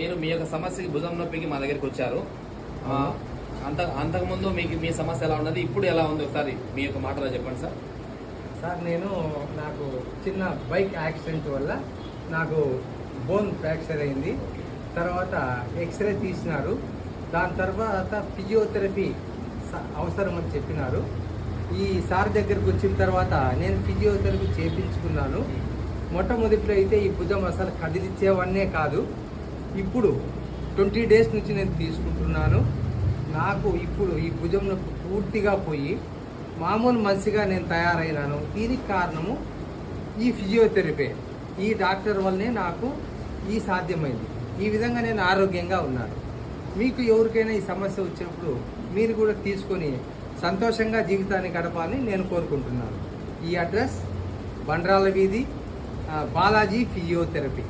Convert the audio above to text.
మీరు మీ యొక్క సమస్యకి భుజం నొప్పికి మా దగ్గరికి వచ్చారు. అంత అంతకుముందు మీకు మీ సమస్య ఎలా ఉన్నది ఇప్పుడు ఎలా ఉంది ఒకసారి మీ యొక్క మాటలో చెప్పండి సార్. సార్ నేను నాకు చిన్న బైక్ యాక్సిడెంట్ వల్ల నాకు బోన్ ఫ్రాక్చర్ అయింది. తర్వాత ఎక్స్రే తీసినారు. దాని తర్వాత ఫిజియోథెరపీ స- అవసరం అని చెప్పినారు. ఈ సార్ దగ్గరకు వచ్చిన తర్వాత నేను ఫిజియోథెరపీ చేపించుకున్నాను. మొట్టమొదట్లో అయితే ఈ భుజం అసలు కదిలిచ్చేవన్నే కాదు. ఇప్పుడు ట్వంటీ డేస్ నుంచి నేను తీసుకుంటున్నాను. నాకు ఇప్పుడు ఈ భుజం నొప్పి పూర్తిగా పోయి మామూలు మనిషిగా నేను తయారైనాను దీనికి కారణము ఈ ఫిజియోథెరపీ ఈ డాక్టర్ వల్లనే నాకు ఈ సాధ్యమైంది. ఈ విధంగా నేను ఆరోగ్యంగా ఉన్నాను. మీకు ఎవరికైనా ఈ సమస్య వచ్చినప్పుడు మీరు కూడా తీసుకొని సంతోషంగా జీవితాన్ని గడపాలని నేను కోరుకుంటున్నాను. ఈ అడ్రస్ బండ్రాల వీధి బాలాజీ ఫిజియోథెరపీ